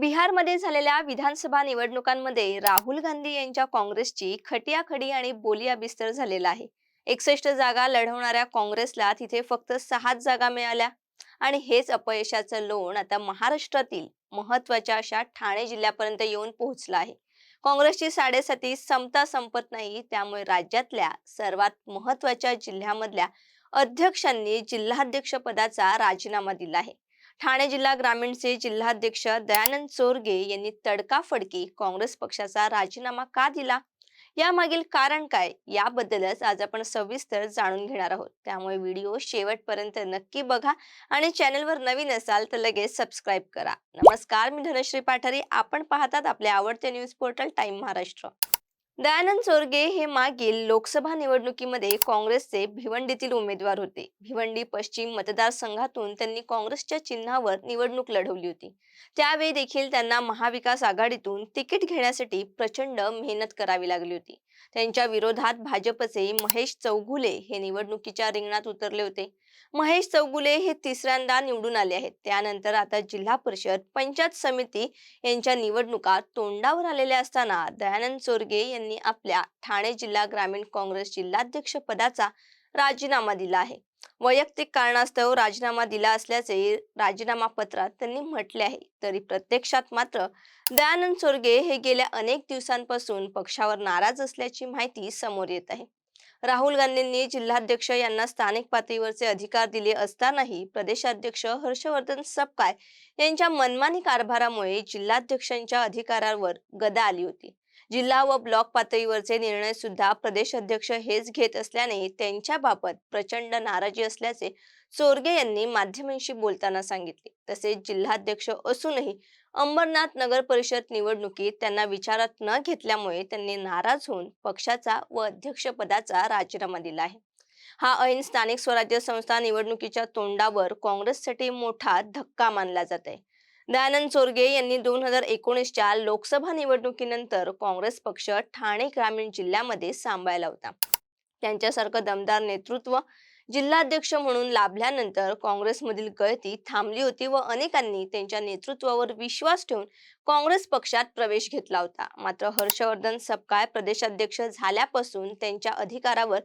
बिहारमध्ये झालेल्या विधानसभा निवडणुकांमध्ये राहुल गांधी यांच्या काँग्रेसची खटियाखडी आणि बोलिया बिस्तर झालेला आहे. एकसष्ट जागा लढवणाऱ्या काँग्रेसला तिथे फक्त सहाच जागा मिळाल्या. आणि हेच अपयशाचं लोण आता महाराष्ट्रातील महत्त्वाच्या अशा ठाणे जिल्ह्यापर्यंत येऊन पोहोचलं आहे. काँग्रेसची साडेसाती समता संपत नाही त्यामुळे राज्यातल्या सर्वात महत्त्वाच्या जिल्ह्यामधल्या अध्यक्षांनी जिल्हाध्यक्ष पदाचा राजीनामा दिला आहे. ठाणे जिल्हा ग्रामीणचे जिल्हाध्यक्ष दयानंद चोरगे यांनी तडकाफडकी काँग्रेस पक्षाचा राजीनामा का दिला? यामागील कारण काय? याबद्दलच आज आपण सविस्तर जाणून घेणार आहोत. त्यामुळे व्हिडिओ शेवटपर्यंत नक्की बघा आणि चॅनलवर नवीन असाल तर लगेच सबस्क्राईब करा. नमस्कार मी धनश्री पाठारी. आपण पाहतात आपले आवडते news portal time Maharashtra. Dayanand Chorge हे मागील लोकसभा निवडणुकीमध्ये काँग्रेसचे भिवंडीतील उमेदवार होते. भिवंडी पश्चिम मतदारसंघातून त्यांनी काँग्रेसच्या चिन्हावर निवडणूक लढवली होती. त्यावेळी देखील त्यांना महाविकास आघाडीतून तिकीट घेण्यासाठी प्रचंड मेहनत करावी लागली होती. त्यांच्या विरोधात भाजपचे महेश चौगुले हे निवडणुकीच्या रिंगणात उतरले होते. महेश चौगुले हे तिसऱ्यांदा निवडून आले आहेत. त्यानंतर आता जिल्हा परिषद पंचायत समिती यांच्या निवडणुका तोंडावर आलेल्या असताना दयानंद चोरगे यांनी यांनी आपल्या ठाणे जिल्हा ग्रामीण काँग्रेस जिल्हाध्यक्ष पदाचा राजीनामा दिला आहे. वैयक्तिक कारणास्तव राजीनामा दिला असल्याचे राजीनामा पत्रात त्यांनी म्हटले आहे. तरी प्रत्यक्षात मात्र दयानंद चोरगे हे गेल्या अनेक दिवसांपासून पक्षावर नाराज असल्याची माहिती समोर येत आहे. राहुल गांधींनी जिल्हाध्यक्ष यांना स्थानिक पातळीवरचे अधिकार दिले असतानाही प्रदेशाध्यक्ष हर्षवर्धन सपकाळ यांच्या मनमानी कारभारामुळे जिल्हाध्यक्षांच्या अधिकारावर गदा आली होती. जिल्हा व ब्लॉक पातळीवरचे निर्णय सुद्धा प्रदेश अध्यक्ष हेच घेत असल्याने त्यांच्याबाबत प्रचंड नाराजी असल्याचे चोरगे यांनी माध्यमांशी बोलताना सांगितले. तसेच जिल्हाध्यक्ष असूनही अंबरनाथ नगर परिषद निवडणुकीत त्यांना विचारात न घेतल्यामुळे त्यांनी नाराज होऊन पक्षाचा व अध्यक्षपदाचा राजीनामा दिला आहे. हा ऐन स्थानिक स्वराज्य संस्था निवडणुकीच्या तोंडावर काँग्रेससाठी मोठा धक्का मानला जात आहे. दयानंद चोरगे यांनी दोन हजार एकोणीसच्या लोकसभा निवडणुकीनंतर काँग्रेस पक्ष ठाणे ग्रामीण जिल्ह्यामध्ये सांभाळला होता. त्यांच्यासारखं दमदार नेतृत्व जिल्हाध्यक्ष म्हणून लाभल्यानंतर काँग्रेसमधील गळती थांबली होती व अनेकांनी त्यांच्या नेतृत्वावर विश्वास ठेवून काँग्रेस पक्षात प्रवेश घेतला होता. मात्र हर्षवर्धन सपकाळ प्रदेशाध्यक्ष झाल्यापासून त्यांच्या अधिकारावर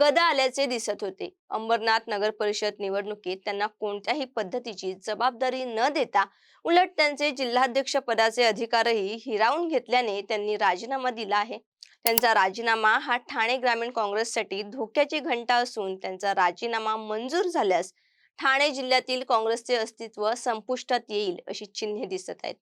गदा आल्याचे दिसत होते. अंबरनाथ नगर परिषद निवडणुकीत त्यांना कोणत्याही पद्धतीची जबाबदारी न देता उलट त्यांचे जिल्हाध्यक्ष पदाचे अधिकारही हिरावून घेतल्याने त्यांनी राजीनामा दिला आहे. त्यांचा राजीनामा हा ठाणे ग्रामीण काँग्रेससाठी धोक्याची घंटा असून त्यांचा राजीनामा मंजूर झाल्यास ठाणे जिल्ह्यातील काँग्रेसचे अस्तित्व संपुष्टात येईल अशी चिन्हे दिसत आहेत.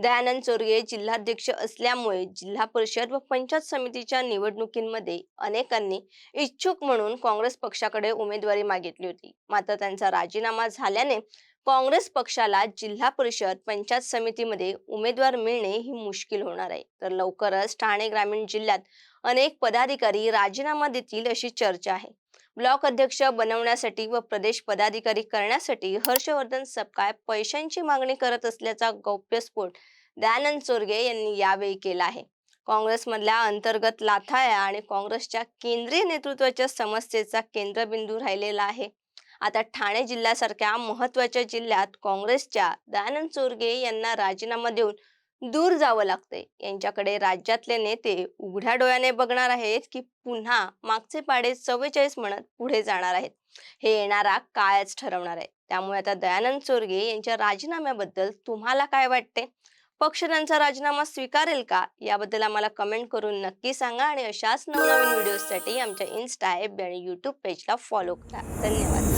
दयानंद चोरगे जिल्हाध्यक्ष असल्यामुळे जिल्हा परिषद व पंचायत समितीच्या निवडणुकीमध्ये अनेकांनी इच्छुक म्हणून काँग्रेस पक्षाकडे उमेदवारी मागितली होती. मात्र त्यांचा राजीनामा झाल्याने काँग्रेस पक्षाला जिल्हा परिषद पंचायत समितीमध्ये उमेदवार मिळणे ही मुश्किल होणार आहे. तर लवकरच ठाणे ग्रामीण जिल्ह्यात अनेक पदाधिकारी राजीनामा देतील अशी चर्चा आहे. ब्लॉक अध्यक्ष बनवण्यासाठी व प्रदेश पदाधिकारी करण्यासाठी हर्षवर्धन सपकाळ पैशांची मागणी करत असल्याचा गौप्यस्फोट दयानंद चोरगे यांनी यावेळी केला आहे. काँग्रेसमधल्या अंतर्गत लाथाया आणि काँग्रेसच्या केंद्रीय नेतृत्वाच्या समस्येचा केंद्रबिंदू राहिलेला आहे. आता ठाणे जिल्ह्यासारख्या महत्त्वाच्या जिल्ह्यात काँग्रेसच्या दयानंद चोरगे यांना राजीनामा देऊन दूर जावं लागतंय. यांच्याकडे राज्यातले नेते उघड्या डोळ्याने बघणार आहेत की पुन्हा मागचे पाडे चव्वेचाळीस म्हणत पुढे जाणार आहेत. हे येणारा काळच ठरवणार आहे. त्यामुळे आता दयानंद चोरगे यांच्या राजीनाम्याबद्दल तुम्हाला काय वाटते? पक्ष त्यांचा राजीनामा स्वीकारेल का? याबद्दल आम्हाला कमेंट करून नक्की सांगा आणि अशाच नवनवीन व्हिडिओसाठी आमच्या इन्स्टा ॲप आणि यूट्यूब पेजला फॉलो करा. धन्यवाद.